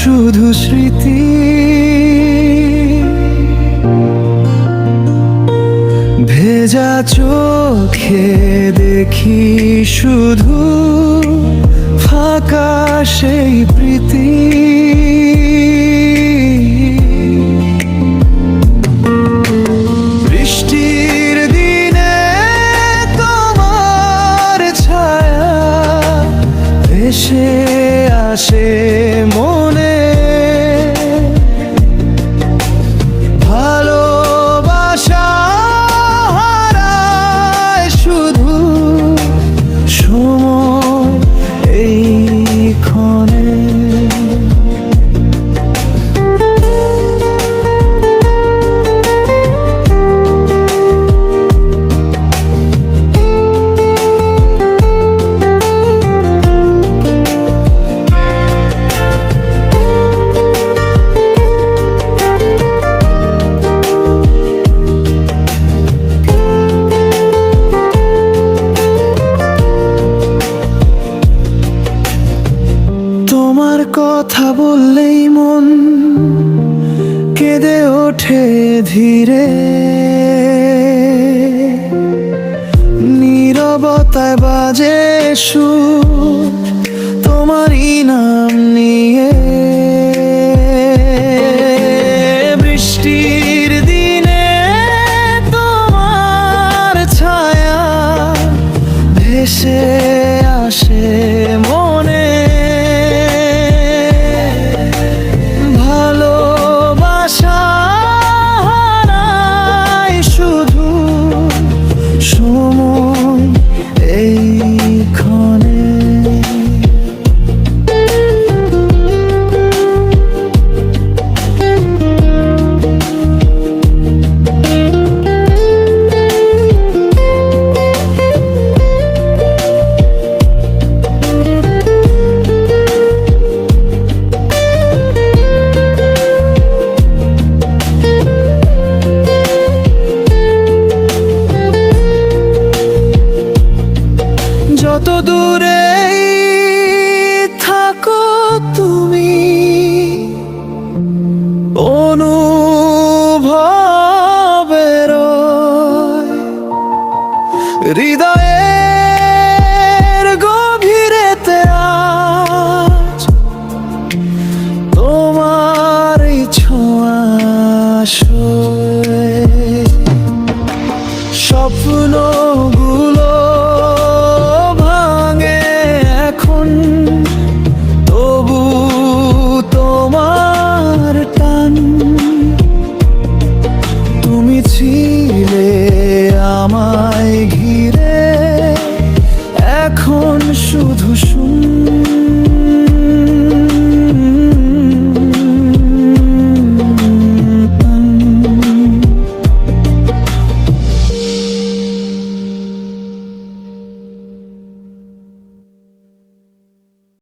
শুধু স্মৃতি। ভেজা চোখে দেখি শুধু ফাঁকা সেই প্রীতি। বৃষ্টির দিনে তোমার ছায়া আসে মনে তোমার কথা বললেই মন কেঁদে ওঠে ধীরে। নীরবতায় বাজে সুর হৃদয়ে